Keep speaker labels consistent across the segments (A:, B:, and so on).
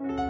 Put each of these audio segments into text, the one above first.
A: เป็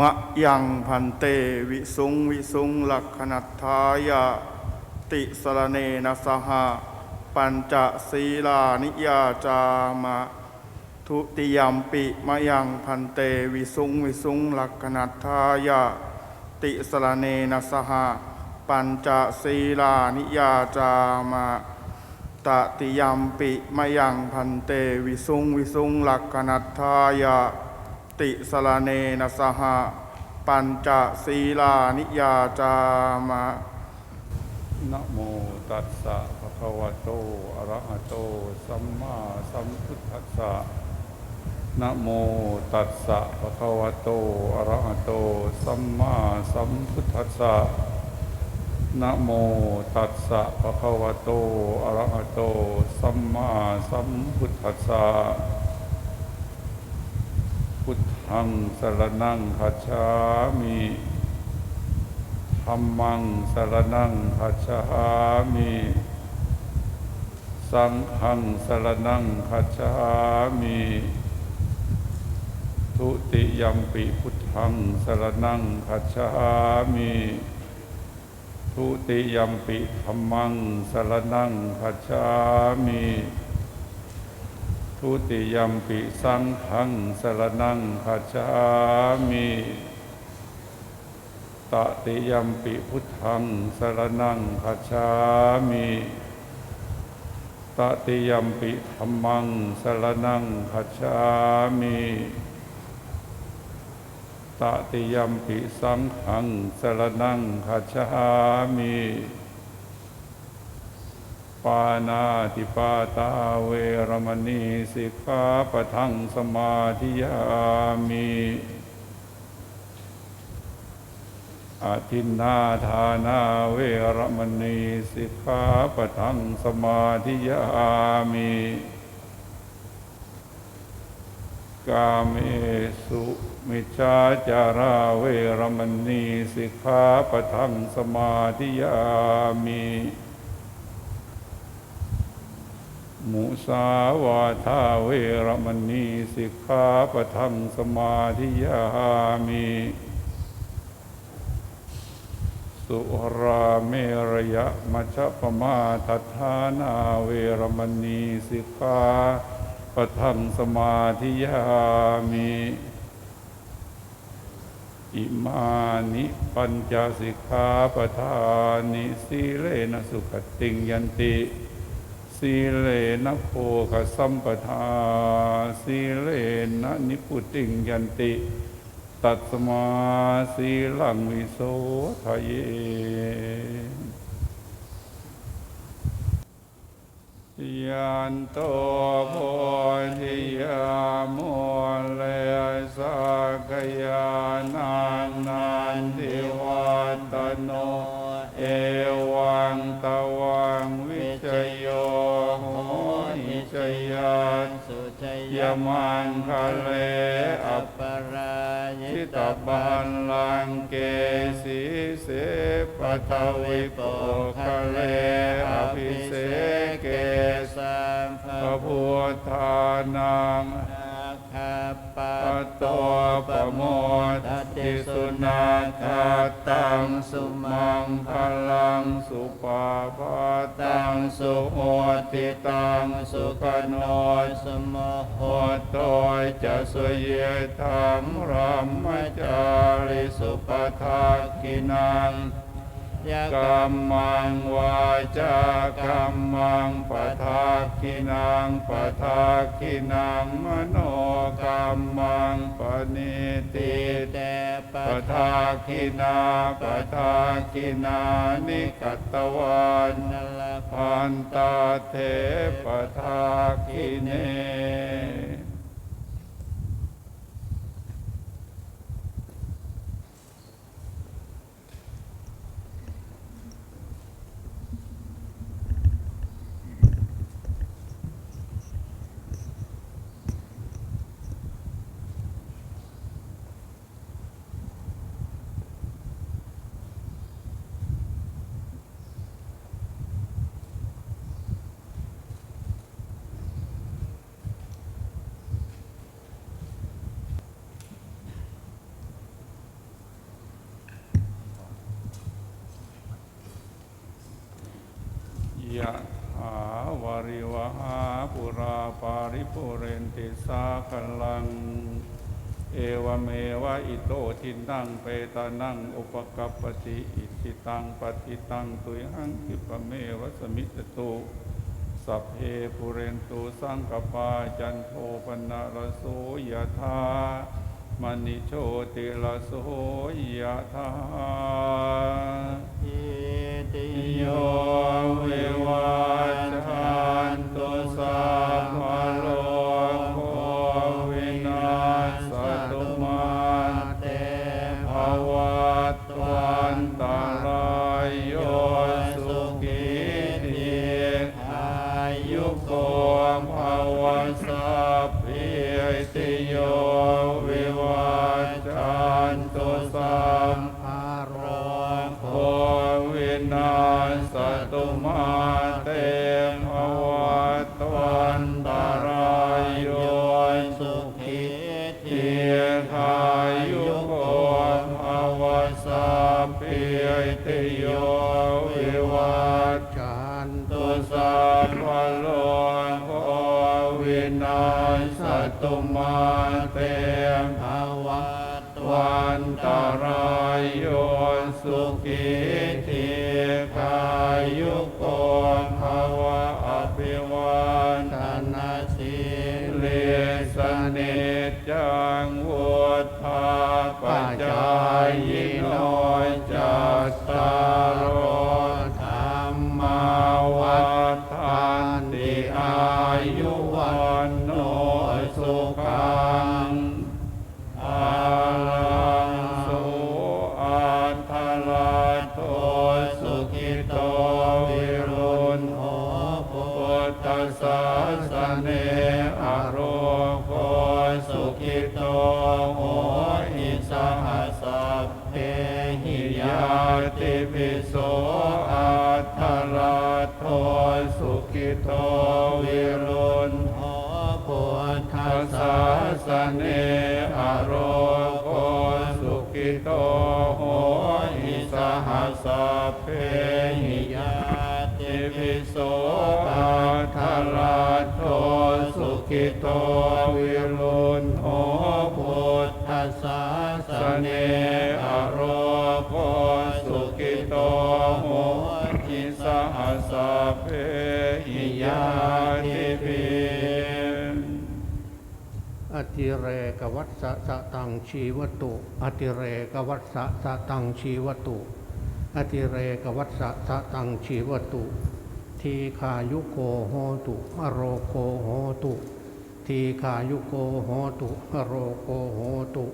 A: มะยังพันเตวิสุงวิสุงลักขณัทายะติสรเนนะสหะปัญจศีลานิยาจามะทุติยมปิมะยังพันเตวิสุงวิสุงลักขณัทายะติสรเนนะสหะปัญจศีลานิยาจามะตติยมปิมะยังพันเตวิสุงวิสุงลักขณัทายะ ติสลาเนนะสหะปัญจศีลานิยาจามะ
B: นะโมตัสสะภะคะวะโตอะระหะโต สัมมาสัมพุทธัสสะนะโมตัสสะภะคะวะโตอะระหะโต สัมมาสัมพุทธัสสะนะโมตัสสะภะคะวะโตอะระหะโต สัมมาสัมพุทธัสสะ พุทธังสรนังคัจามิธรรมังสรนังคัจามิสังฆังสรนังคัจามิทุติยัมปิพุทธังสรนังคัจามิทุติยัมปิธรรมังสรนังคัจามิ ทุติยัมปิสังฆังสรนังคัจามิตติยัมปิพุทธังสรนังคัจามิตติยัมปิธรรมังสรนังคัจามิตติยัมปิสังฆังสรนังคัจามิานาติปาตาเวรมณีสิกขาปะทังสมาธิยามิอาทินนาทานาเวรมณีสิกขาปะทังสมาธิยามิกาเมสุมิจาจาราเวรมณีสิกขาปะทังสมาธิยามิ มุสาวาทาเวรมณีสิกขาปะทังสมาธิยามิสุราเมรยะมัชปมาทัฏฐานาเวรมณีสิกขาปะทังสมาธิยามิอิมานิปัญจสิกขาปทานิสีเลนะสุขติงยันติ สีเลนะโภคสัมปทาสีเลนะนิพุติงยันติ ตัสมาสีลังวิโสทะเยยันโตโพธิยาโมเลสักยานันนันทิวัตโน เอวังตว มังคะเลอั
C: ป
B: ป
C: รายิต
B: บันลังเกสีเสปทวิโปคะเลอภิเสเก
C: สัม
B: พระพุทธานัง โตปโมทติสุนาคาตังสุมังพลังสุปาปาตังสุโหติตังสุขโน
C: สมโห
B: ตโตยจะสุเยธรรมรัมมจาริสุปทากินัง
C: ย
B: กัมมังวาจากัมมังปทาคินังปทาคินังมโนกัมมังปณิติ
C: ติเตปะ
B: ทาคินาปทาคินานิกัตวัน
C: นล
B: พันตาเทปทาคิเน ยะถาวาริวหาปุราปาริปุเรนติสาคลัง เอวเมวะอิโตทินังเปตานังอุปกัปปติอิทิตังปฏิตังตุยหังคิปเมวะสมิจตุสัพเพปุเรนตุสังกปาจันโทปนะระโสยธามณิโชติระโสยธา โย
C: โย
B: วิวัจ สัพพิติโยวิวัจ
C: จัน
B: ตุสัพพโลกโควินาสตุมาเต
C: ภวัต
B: วันตารายโยสุขิทีขายุโกภวะอภิวัน
C: ธนาสี
B: เลสเนจังวุธาปัจจาย นโนสุขังอาลังสุอัตถลาโตสุขิโตวิรุณโหปุตตะสัสเนอโรโคสุขิโตโหอิสหัสเพหิยาติปิโสอัตถลาโตสุขิโตวิร
C: ส
B: เนอโรโคสุขิโตโหอิสหัสเพหิยาติปิโสอาทะราโทสุขิโตวิรุณโหพุท
C: ธัสสะ
B: สเน ติเร
D: กวัตสะสะตังชีวตุอติเรกวัตสะสะตังชีวตุอติเรกวัตสะสะตังชีวตุ ทีขายุโกโหตุอโรโกโหตุ ทีขายุโกโหตุอโรโกโหตุ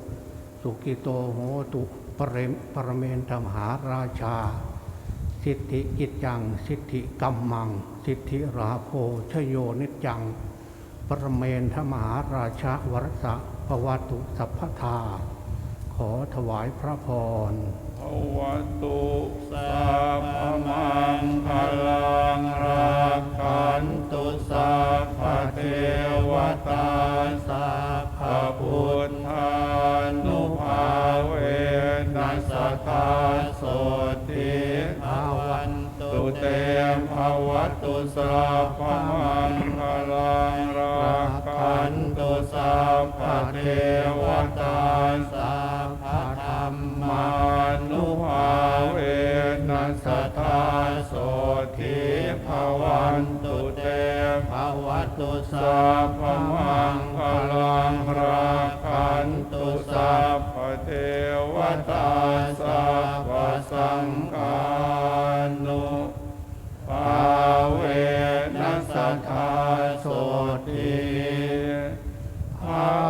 D: สุกิโตโหตุปรมปรเมนธรรมหาราชา สิทธิกิจจัง สิทธิกัมมัง สิทธิราโภชโยนิจจัง ปรเมนทมหาราชาวรสะภวตุสัพพทา ขอถวายพระพร
B: ภวตุสัพพมังคลังรักขันตุสัพพเทว ภ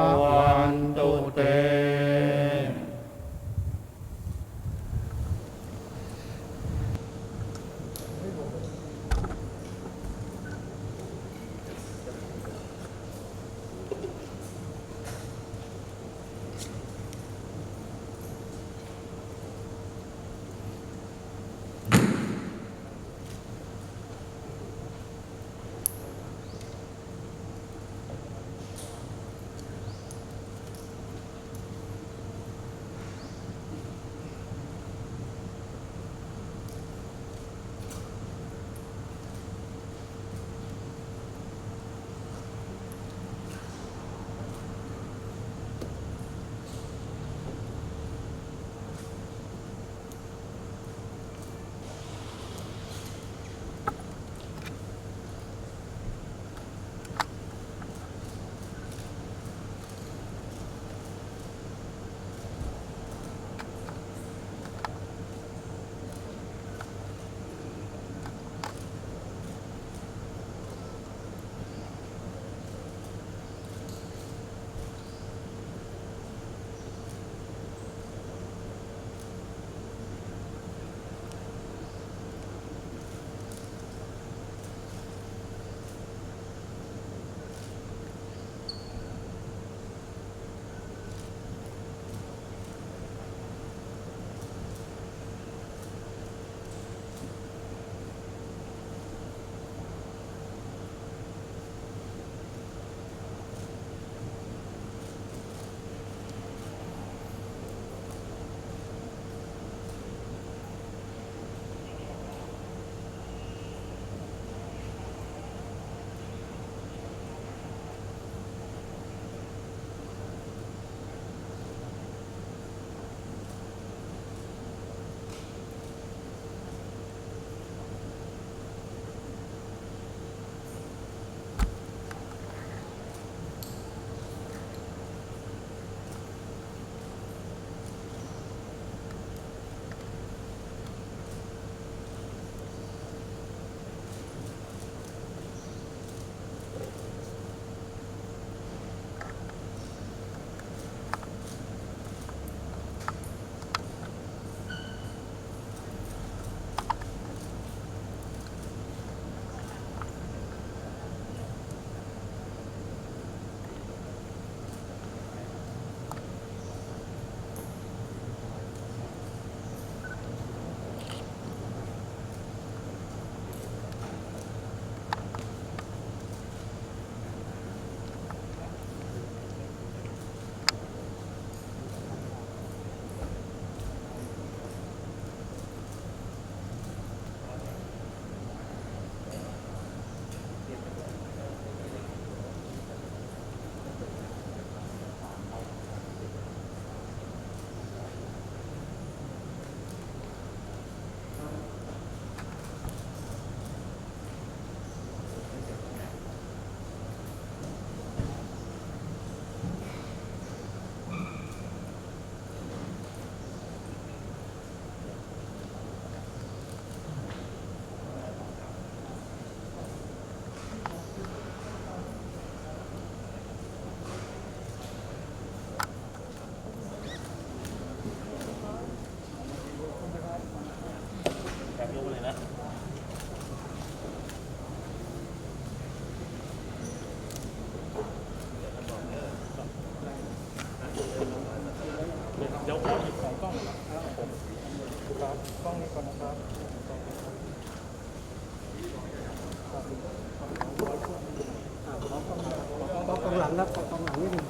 B: รง
E: หลังครับตรงหลังนิดนึง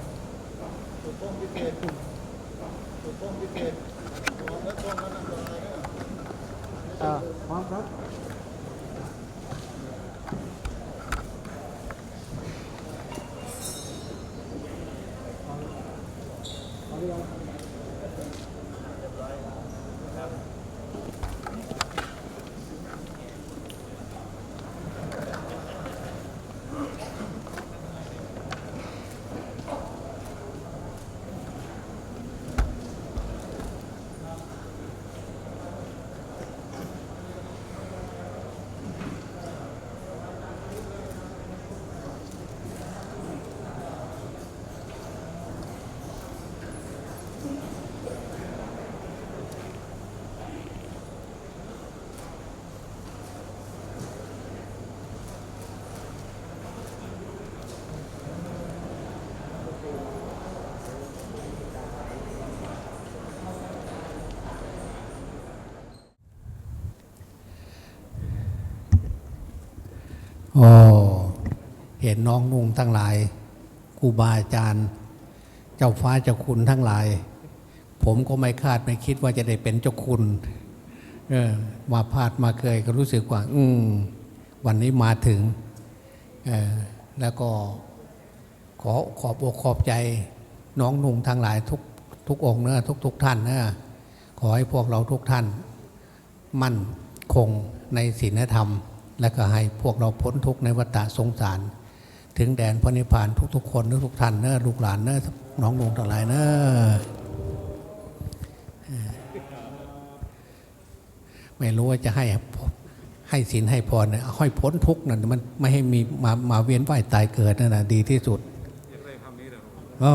E: อ่าพร้อมครับ
D: โอ้เห็นน้องนุ่งทั้งหลายครูบาอาจารย์ เจ้าฟ้าเจ้าคุณทั้งหลาย ผมก็ไม่คาดไม่คิดว่าจะได้เป็นเจ้าคุณเออมาพลาดมาเคยก็รู้สึกว่า อืมวันนี้มาถึงเออแล้วก็ขอขอบอกขอบใจน้องนุ่งทั้งหลายทุกทุกองค์นะทุกทุกท่านนะขอให้พวกเราทุกท่าน มั่นคงในศีลธรรม และก็ให้พวกเราพ้นทุกข์ในวัฏสงสาร ถึงแดนพระนิพพานทุกๆ คนทุกๆท่านเนอะลูกหลานเนอะน้องลงทั้งหลายเนอะเอ่อไม่รู้ว่าจะให้ให้ศีลให้พรเนี่ยให้พ้นทุกข์นั่นมันไม่ให้มีมามาเวียนว่ายตายเกิดนั่นนะดีที่สุดโอ้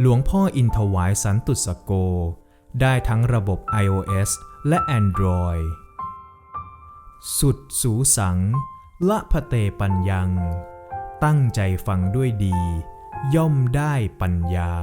F: หลวงพ่ออินทวายสันตุสโก ได้ทั้งระบบ iOS และ Android สุดสูสัง ละพะเตปัญญัง ตั้งใจฟังด้วยดี ย่อมได้ปัญญา